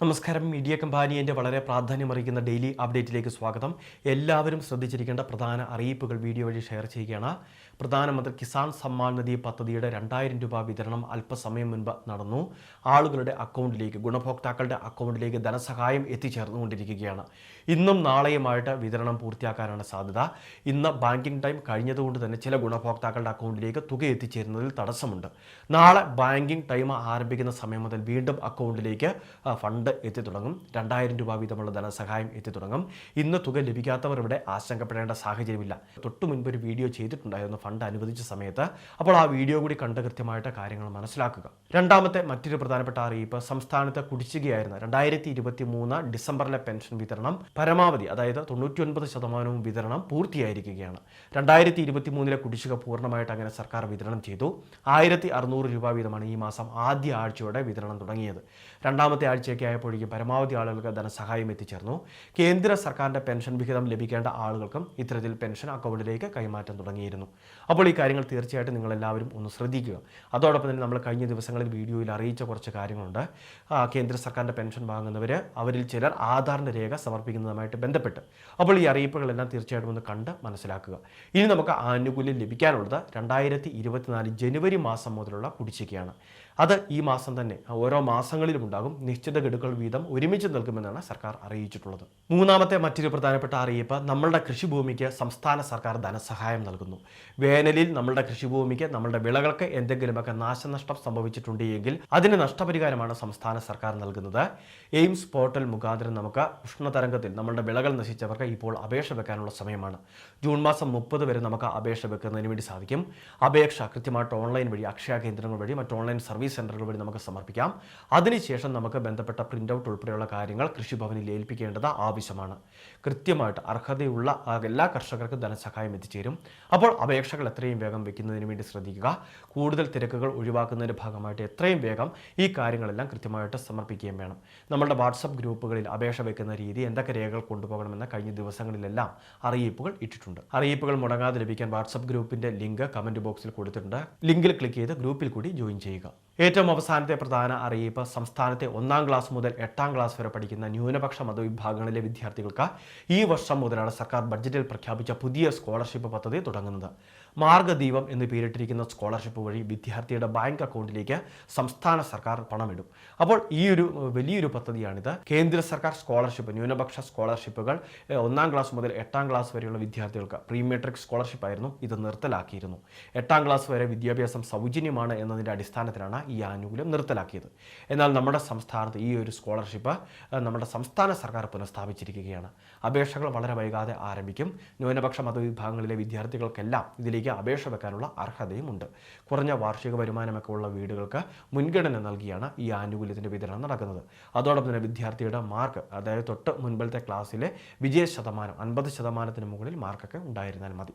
നമസ്കാരം. മീഡിയ കമ്പാനിയന്റെ വളരെ പ്രാധാന്യമറിയിക്കുന്ന ഡെയിലി അപ്ഡേറ്റിലേക്ക് സ്വാഗതം. എല്ലാവരും ശ്രദ്ധിച്ചിരിക്കേണ്ട പ്രധാന അറിയിപ്പുകൾ വീഡിയോ വഴി ഷെയർ ചെയ്യുകയാണ്. പ്രധാനമന്ത്രി കിസാൻ സമ്മാൻ നിധി പദ്ധതിയുടെ രണ്ടായിരം രൂപ വിതരണം അല്പസമയം മുൻപ് നടന്നു. ആളുകളുടെ അക്കൗണ്ടിലേക്ക് ഗുണഭോക്താക്കളുടെ അക്കൗണ്ടിലേക്ക് ധനസഹായം എത്തിച്ചേർന്നുകൊണ്ടിരിക്കുകയാണ്. ഇന്നും നാളെയുമായിട്ട് വിതരണം പൂർത്തിയാക്കാനാണ് സാധ്യത. ഇന്ന് ബാങ്കിംഗ് ടൈം കഴിഞ്ഞതുകൊണ്ട് തന്നെ ചില ഗുണഭോക്താക്കളുടെ അക്കൗണ്ടിലേക്ക് തുക എത്തിച്ചേരുന്നതിൽ തടസ്സമുണ്ട്. നാളെ ബാങ്കിംഗ് ടൈം ആരംഭിക്കുന്ന സമയം മുതൽ വീണ്ടും അക്കൗണ്ടിലേക്ക് ആ, ഫണ്ട് എത്തി തുടങ്ങും രണ്ടായിരം രൂപ വീതമുള്ള ധനസഹായം എത്തി തുടങ്ങും ഇന്ന് തുക ലഭിക്കാത്തവർ ഇവിടെ ആശങ്കപ്പെടേണ്ട സാഹചര്യമില്ല. തൊട്ടു മുൻപ് ഒരു വീഡിയോ ചെയ്തിട്ടുണ്ടായിരുന്നു ഫണ്ട് അനുവദിച്ച സമയത്ത്. അപ്പോൾ ആ വീഡിയോ കൂടി കണ്ട് കൃത്യമായിട്ട് കാര്യങ്ങൾ മനസ്സിലാക്കുക. രണ്ടാമത്തെ മറ്റൊരു പ്രധാനപ്പെട്ട അറിയിപ്പ് സംസ്ഥാനത്ത് കുടിശ്ശികയായിരുന്ന രണ്ടായിരത്തി ഇരുപത്തി മൂന്ന് ഡിസംബറിലെ പെൻഷൻ വിതരണം പരമാവധി അതായത് തൊണ്ണൂറ്റി ഒൻപത് ശതമാനവും വിതരണം പൂർത്തിയായിരിക്കുകയാണ്. രണ്ടായിരത്തി ഇരുപത്തി മൂന്നിലെ കുടിശ്ശിക പൂർണമായിട്ട് അങ്ങനെ സർക്കാർ വിതരണം ചെയ്തു. ആയിരത്തി അറുന്നൂറ് രൂപ വീതമാണ് ഈ മാസം ആദ്യ ആഴ്ചയോടെ വിതരണം തുടങ്ങിയത്. രണ്ടാമത്തെ ആഴ്ചയൊക്കെ ആയപ്പോഴേക്കും പരമാവധി ആളുകൾക്ക് ധനസഹായം എത്തിച്ചേർന്നു. കേന്ദ്ര സർക്കാരിന്റെ പെൻഷൻ വിഹിതം ലഭിക്കേണ്ട ആളുകൾക്കും ഇത്തരത്തിൽ പെൻഷൻ അക്കൗണ്ടിലേക്ക് കൈമാറ്റം തുടങ്ങിയിരുന്നു. അപ്പോൾ ഈ കാര്യങ്ങൾ തീർച്ചയായിട്ടും നിങ്ങൾ എല്ലാവരും ഒന്ന് ശ്രദ്ധിക്കുക. അതോടൊപ്പം തന്നെ നമ്മൾ കഴിഞ്ഞ ദിവസങ്ങളിൽ വീഡിയോയിൽ അറിയിച്ച കുറച്ച് കാര്യങ്ങളുണ്ട്. കേന്ദ്ര സർക്കാരിന്റെ പെൻഷൻ വാങ്ങുന്നവർ അവരിൽ ചിലർ ആധാറിന്റെ രേഖ സമർപ്പിക്കുന്നതുമായിട്ട് ബന്ധപ്പെട്ട്. അപ്പോൾ ഈ അറിയിപ്പുകളെല്ലാം തീർച്ചയായിട്ടും ഒന്ന് കണ്ട് മനസ്സിലാക്കുക. ഇനി നമുക്ക് ആനുകൂല്യം ലഭിക്കാനുള്ളത് രണ്ടായിരത്തി ഇരുപത്തിനാല് ജനുവരി മാസം മുതലുള്ള കുടിശ്ശികയാണ്. അത് ഈ മാസം തന്നെ ഓരോ മാസങ്ങളിലും ഉണ്ടാകും. നിശ്ചിത ഗഡുക്കൾ വീതം ഒരുമിച്ച് നൽകുമെന്നാണ് സർക്കാർ അറിയിച്ചിട്ടുള്ളത്. മൂന്നാമത്തെ മറ്റൊരു പ്രധാനപ്പെട്ട അറിയിപ്പ് നമ്മളുടെ കൃഷിഭൂമിക്ക് സംസ്ഥാന സർക്കാർ ധനസഹായം നൽകുന്നു. വേനലിൽ നമ്മളുടെ കൃഷിഭൂമിക്ക് നമ്മളുടെ വിളകൾക്ക് എന്തെങ്കിലുമൊക്കെ നാശനഷ്ടം സംഭവിച്ചിട്ടുണ്ടെങ്കിൽ അതിന് നഷ്ടപരിഹാരമാണ് സംസ്ഥാന സർക്കാർ നൽകുന്നത്. എയിംസ് പോർട്ടൽ മുഖാന്തരം നമുക്ക് ഉഷ്ണതരംഗത്തിൽ നമ്മളുടെ വിളകൾ നശിച്ചവർക്ക് ഇപ്പോൾ അപേക്ഷ വെക്കാനുള്ള സമയമാണ്. ജൂൺ മാസം മുപ്പത് വരെ നമുക്ക് അപേക്ഷ വെക്കുന്നതിന് വേണ്ടി സാധിക്കും. അപേക്ഷ കൃത്യമായിട്ട് ഓൺലൈൻ വഴി അക്ഷയ കേന്ദ്രങ്ങൾ വഴി മറ്റ് ഓൺലൈൻ സർവീസ് സെന്ററുകൾ വഴി നമുക്ക് സമർപ്പിക്കാം. അതിനുശേഷം നമുക്ക് ബന്ധപ്പെട്ട പ്രിന്റ് ഔട്ട് ഉൾപ്പെടെയുള്ള കാര്യങ്ങൾ കൃഷിഭവനിൽ ഏൽപ്പിക്കേണ്ടത് ആവശ്യമാണ്. കൃത്യമായിട്ട് അർഹതയുള്ള എല്ലാ കർഷകർക്കും ധനസഹായം എത്തിച്ചേരും. അപ്പോൾ അപേക്ഷകൾ എത്രയും വേഗം വെക്കുന്നതിന് വേണ്ടി ശ്രദ്ധിക്കുക. കൂടുതൽ തിരക്കുകൾ ഒഴിവാക്കുന്നതിന്റെ ഭാഗമായിട്ട് എത്രയും വേഗം ഈ കാര്യങ്ങളെല്ലാം കൃത്യമായിട്ട് സമർപ്പിക്കുകയും വേണം. നമ്മുടെ വാട്സപ്പ് ഗ്രൂപ്പുകളിൽ അപേക്ഷ വെക്കുന്ന രീതി എന്തൊക്കെ രേഖകൾ കൊണ്ടുപോകണമെന്ന് കഴിഞ്ഞ ദിവസങ്ങളിലെല്ലാം അറിയിപ്പുകൾ ഇട്ടിട്ടുണ്ട്. അറിയിപ്പുകൾ മുടങ്ങാതെ ലഭിക്കാൻ വാട്സപ്പ് ഗ്രൂപ്പിന്റെ ലിങ്ക് കമന്റ് ബോക്സിൽ കൊടുത്തിട്ടുണ്ട്. ലിങ്കിൽ ക്ലിക്ക് ചെയ്ത് ഗ്രൂപ്പിൽ കൂടി ജോയിൻ ചെയ്യുക. ഏറ്റവും അവസാനത്തെ പ്രധാന അറിയിപ്പ് സംസ്ഥാനത്തെ ഒന്നാം ക്ലാസ് മുതൽ എട്ടാം ക്ലാസ് വരെ പഠിക്കുന്ന ന്യൂനപക്ഷ മതവിഭാഗങ്ങളിലെ വിദ്യാർത്ഥികൾക്ക് ഈ വർഷം മുതലാണ് സർക്കാർ ബഡ്ജറ്റിൽ പ്രഖ്യാപിച്ച പുതിയ സ്കോളർഷിപ്പ് പദ്ധതി തുടങ്ങുന്നത്. മാർഗദീപം എന്ന് പേരിട്ടിരിക്കുന്ന സ്കോളർഷിപ്പ് വഴി വിദ്യാർത്ഥിയുടെ ബാങ്ക് അക്കൗണ്ടിലേക്ക് സംസ്ഥാന സർക്കാർ പണമിടും. അപ്പോൾ ഈ ഒരു വലിയൊരു പദ്ധതിയാണിത്. കേന്ദ്ര സർക്കാർ സ്കോളർഷിപ്പ് ന്യൂനപക്ഷ സ്കോളർഷിപ്പുകൾ ഒന്നാം ക്ലാസ് മുതൽ എട്ടാം ക്ലാസ് വരെയുള്ള വിദ്യാർത്ഥികൾക്ക് പ്രീ മെട്രിക് സ്കോളർഷിപ്പ് ആയിരുന്നു ഇത് നിർത്തലാക്കിയിരുന്നു. എട്ടാം ക്ലാസ് വരെ വിദ്യാഭ്യാസം സൗജന്യമാണ് എന്നതിന്റെ അടിസ്ഥാനത്തിലാണ് ഈ ആനുകൂല്യം നിർത്തലാക്കിയത്. എന്നാൽ നമ്മുടെ സംസ്ഥാനത്ത് ഈ ഒരു സ്കോളർഷിപ്പ് നമ്മുടെ സംസ്ഥാന സർക്കാർ പുനഃസ്ഥാപിച്ചിരിക്കുകയാണ്. അപേക്ഷകൾ വളരെ വൈകാതെ ആരംഭിക്കും. ന്യൂനപക്ഷ മതവിഭാഗങ്ങളിലെ വിദ്യാർത്ഥികൾക്കെല്ലാം ഇതിലേക്ക് അപേക്ഷ വെക്കാനുള്ള അർഹതയുമുണ്ട്. കുറഞ്ഞ വാർഷിക വരുമാനമൊക്കെ ഉള്ള വീടുകൾക്ക് മുൻഗണന നൽകിയാണ് ഈ ആനുകൂല്യത്തിന്റെ വിതരണം നടക്കുന്നത്. അതോടൊപ്പം തന്നെ വിദ്യാർത്ഥിയുടെ മാർക്ക് അതായത് തൊട്ട് മുൻപിലത്തെ ക്ലാസ്സിലെ വിജയ ശതമാനം അൻപത് ശതമാനത്തിന് മുകളിൽ മാർക്കൊക്കെ ഉണ്ടായിരുന്നാൽ മതി.